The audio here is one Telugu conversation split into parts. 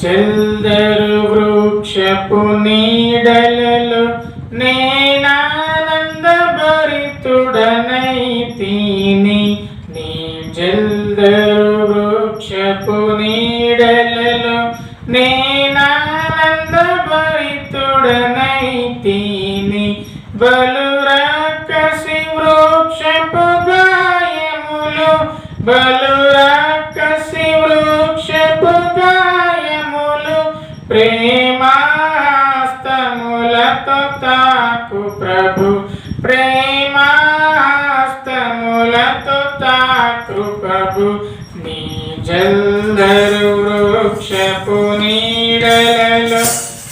చందరు వృక్షపు నీడలలో నేనానంద భరితుడనై తిని నీ చందరు వృక్షపు నీడలలో నే ప్రేమాస్తములతో తాకు ప్రభు. ప్రేమాస్తములతో తాకు ప్రభు. నీ జల్దరు వృక్షపు నీడలలో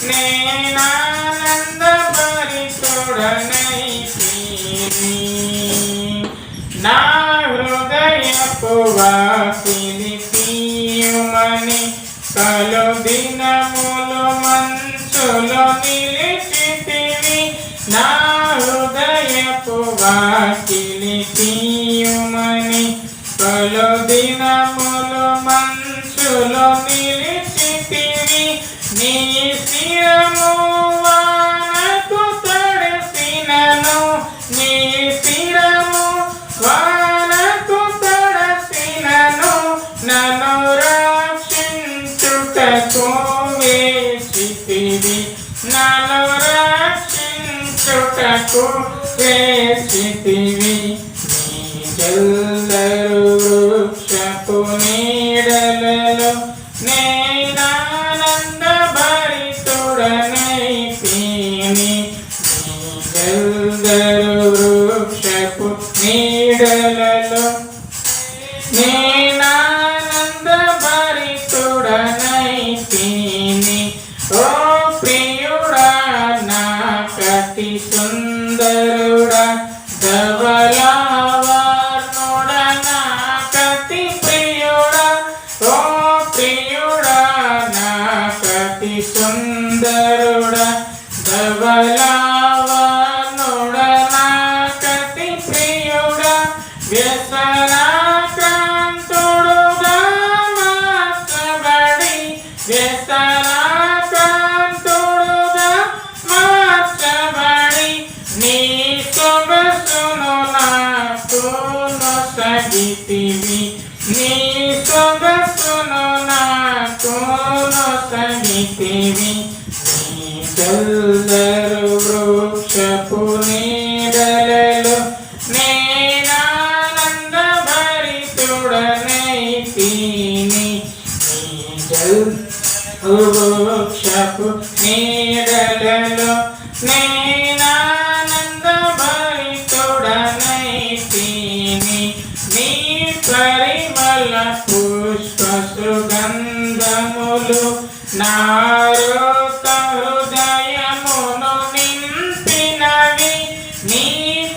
నేనానంద భరితుడనై నా హృదయపు వాసిని కలు దినములు మంచులు నిలిచితివి. నా హృదయపు వాకిలి తీయుమని కలు దినము వేసితివి. నీ వృక్షపు నీడలలో నేనానంద భరితుడనై తిని నీ వృక్షపు నీడలలో నేనానంద భరితుడనై తిని ఓ ప్రియుడా నా కతి సుందరుడా ధవలావర్ణుడా నీ సొగసును నాకు నొసగితివి నీ సొగసును వృక్షపు నీడలలో నేనానంద భరితుడనైతిని నీ పరిమళ పుష్ప సుగంధములు నారోత హృదయమును నింపినవి నీ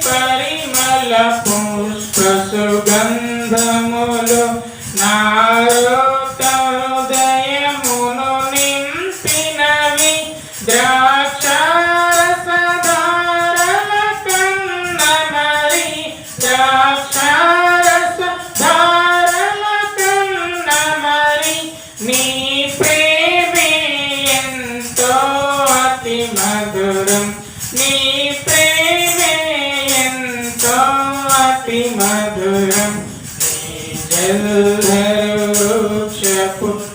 పరిమళ పుష్ప సుగంధములు నారో నీ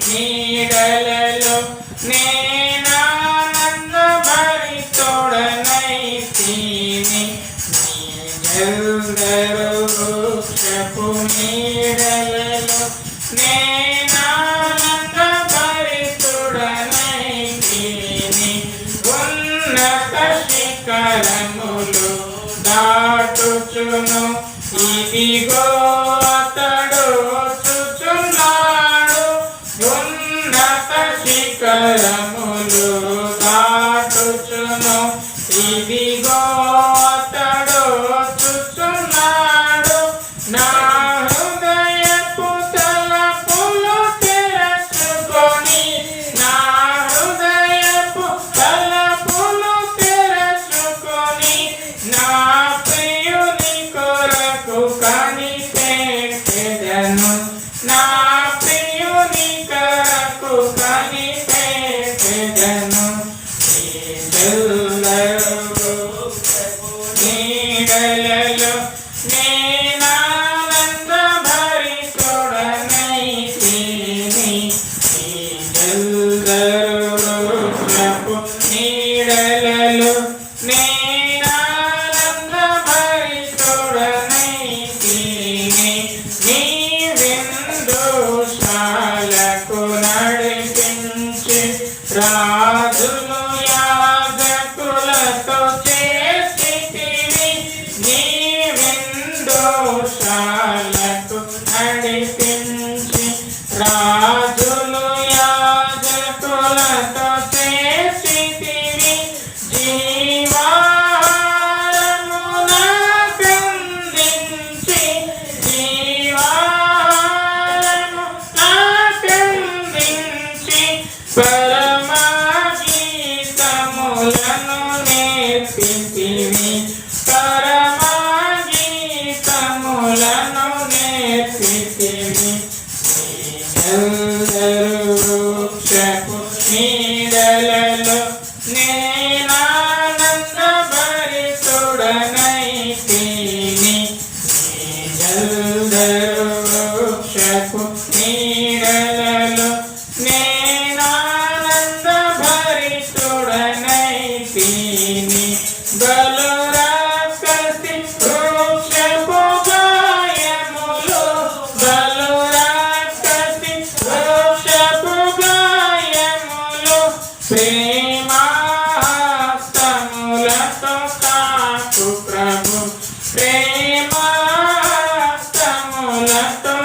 నీడలలో నేనానంద భరితోడనై తిని నీ నీడలలో నేనానంద భరితుడనై తిని ఉన్నత శిఖరములు దాటుచును ఇదిగో ಮೇಲೆ పరమాగీతములను నేర్పించివి పరమాగీతములను నేర్పించివి అందరూ వృక్షపు నీడలలో నేనానంద భరితుడనై తిని అందరూ వృక్షపు నీడల basta